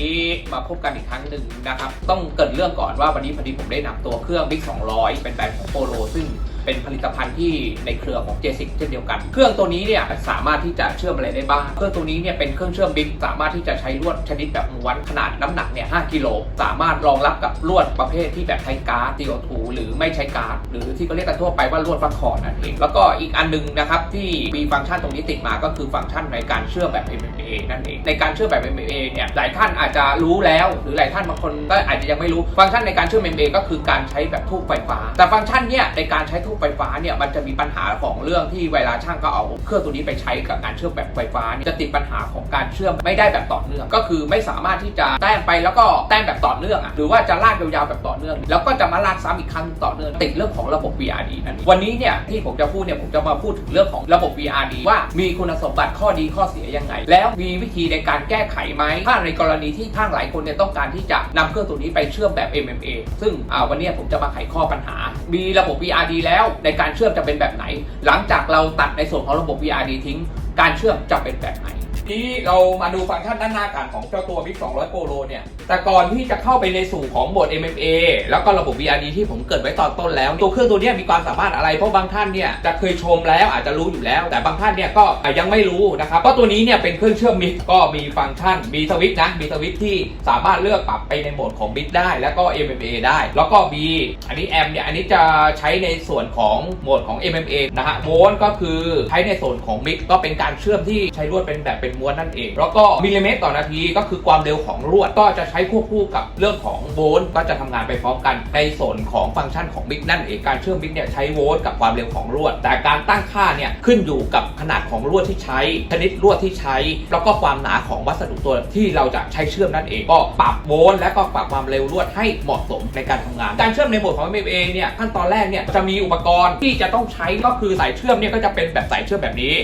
นี้มาพบกันอีกครั้งหนึ่งนะครับ ต้องเกิดเรื่องก่อนว่าวันนี้พอดีผมได้นำตัวเครื่อง Big 200 เป็นแบรนด์ของโปโลซึ่งเป็นผลิตภัณฑ์ที่ในเครือของ j 6 เช่นเดียวกัน เครื่องตัวนี้เนี่ยสามารถที่จะเชื่อมอะไรได้บ้าง เครื่องตัวนี้เนี่ยเป็นเครื่องเชื่อม Big สามารถที่จะใช้ลวดชนิดแบบม้วนขนาดน้ำหนักเนี่ย5กิโลสามารถรองรับกับลวดประเภทที่แบบใช้ก๊าร์ด CO2 หรือไม่ใช้ก๊าร์ดหรือที่เขาเรียกกันทั่วไปว่าลวดฟักคอดนั่นเองแล้วก็อีกอันหนึงนะครับที่มีฟังก์ชันตรงนี้ติดมาก็คือฟังก์ชันในการเชื่อมแบบ MMA นั่นเองในการเชื่อมแบบ MMA เนี่ยหลายท่านอาจจะรู้แล้ว หรือหลายท่านบางคนก็อาจจะยังไม่รู้ฟังก์ชันในการเชื่อม MMA ก็คือการใช้แบบทูบไฟฟ้า แต่ฟังก์ชันเนี่ยในการใช้ทบไฟฟ้าเนี่ยมันจะมีปัญหาของเรื่องที่เวลาช่างก็เอาเครื่องตัวนี้ไปใช้กับการเชื่อมแบบไฟฟ้าเนี่ยจะติดปัญหาของการเชื่อมไม่ได้แบบต่อเนื่อง ก็คือไม่สามารถที่จะแต้มไปแล้วก็แต้มแบบต่อเนื่องอะหรือว่าจะลากยาวๆแบบต่อเนื่อง แล้วก็จะมาลากซ้ำอีกครั้งต่อเนื่องติดเรื่องของระบบ VRD นั่นเองวันนี้เนี่ยที่ผมจะพูดเนี่ยผมจะมาพูดถึงเรื่องของระบบ VRD ว่ามีคุณสมบัติข้อดีข้อเสียยังไง แล้วมีวิธีในการแก้ไขไหมถ้าในกรณีที่ท่านหลายคนเนี่ยต้องการที่จะนำเครื่องตัวนี้ไปเชื่อมแบบ MMA ซึ่งอ่าวันนี้ผมจะมาไขข้อปัญหา มีระบบ VRD แล้วในการเชื่อมจะเป็นแบบไหน หลังจากเราตัดในส่วนของระบบ VRD ทิ้ง การเชื่อมจะเป็นแบบไหน ที่เรามาดูฟังก์ชันด้านหน้ากันของเจ้าตัว Big 200 Pro เนี่ย แต่ก่อนที่จะเข้าไปในสู่ของโหมด MMA แล้วก็ระบบ VRD ที่ผมเกิดไว้ตอนต้นแล้ว ตัวเครื่องตัวเนี้ยมีความสามารถอะไร เพราะบางท่านเนี่ยจะเคยชมแล้วอาจจะรู้อยู่แล้ว แต่บางท่านเนี่ยก็ยังไม่รู้นะครับเพราะตัวนี้เนี่ยเป็นเครื่องเชื่อมมิกก็มีฟังก์ชัน มีสวิตช์นะ มีสวิตช์ที่สามารถเลือกปรับไปในโหมดของมิกได้ แล้วก็ MMA ได้ แล้วก็มีอันนี้แอมเนี่ย อันนี้จะใช้ในส่วนของโหมดของ MMA นะฮะ โวลต์ก็คือใช้ในส่วนของมิกก็เป็นการเชื่อมที่ใช้ลวดเป็นแบบเป็นม้วนนั่นเอง แล้วก็มิลลิเมตรต่อนาทีก็คือความเร็วของลวด ก็จะใช้ควบคู่กับเรื่องของโวลต์ก็จะทำงานไปพร้อมกันในส่วนของฟังก์ชันของมิกนั่นเองการเชื่อมมิกเนี่ยใช้โวลต์กับความเร็วของลวด แต่การตั้งค่าเนี่ยขึ้นอยู่กับขนาดของลวดที่ใช้ชนิดลวดที่ใช้ แล้วก็ความหนาของวัสดุตัวที่เราจะใช้เชื่อมนั่นเองก็ปรับโวลต์และก็ปรับความเร็วลวดให้เหมาะสมในการทำงาน การเชื่อมในโหมดของ MMA เนี่ยขั้นตอนแรกเนี่ยจะมีอุปกรณ์ที่จะต้องใช้ก็คือสายเชื่อมเนี่ยก็จะเป็นแบบสายเชื่อมแบบนี้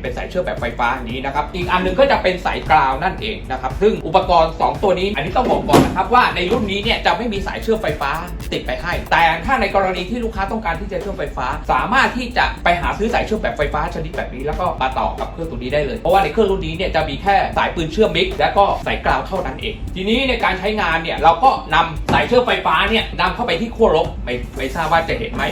เป็นสายเชื่อมแบบไฟฟ้าอย่างนี้นะครับ อีกอันหนึงก็จะเป็นสายกราวนั่นเองนะครับ ซึ่งอุปกรณ์ 2 ตัวนี้ อันนี้ต้องบอกก่อนนะครับว่าในรุ่นนี้เนี่ยจะไม่มีสายเชื่อมไฟฟ้าติดไปให้ แต่ถ้าในกรณีที่ลูกค้าต้องการที่จะเชื่อมไฟฟ้า สามารถที่จะไปหาซื้อสายเชื่อมแบบไฟฟ้าชนิดแบบนี้ แล้วก็มาต่อกับเครื่องตัวนี้ได้เลย เพราะว่าในเครื่องรุ่นนี้เนี่ยจะมีแค่สายปืนเชื่อมมิกและก็สายกราวเท่านั้นเอง ทีนี้ในการใช้งานเนี่ยเราก็นำสายเชื่อมไฟฟ้าเนี่ยนำเข้าไปที่ขั้วลบไม่ไม่ทราบว่าจะเห็นไหม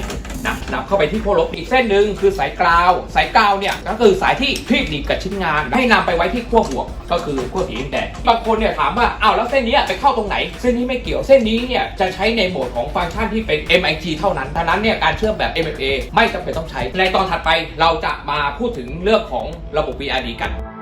นะนำเข้าไปที่ขั้วลบอีกเส้นหนึ่งคือสายกราว สายกราวเนี่ยก็คือสายที่พลิกดีกับชิ้นงาน ให้นำไปไว้ที่ขั้วบวก ก็คือขั้วสีแดงบางคนเนี่ยถามว่าอ้าวแล้วเส้นนี้ไปเข้าตรงไหน เส้นนี้ไม่เกี่ยวเส้นนี้เนี่ยจะใช้ในโหมดของฟังก์ชันที่เป็น MIG เท่านั้นดังนั้นเนี่ยการเชื่อมแบบ MMA ไม่จำเป็นต้องใช้ในตอนถัดไปเราจะมาพูดถึงเรื่องของระบบ VRD กัน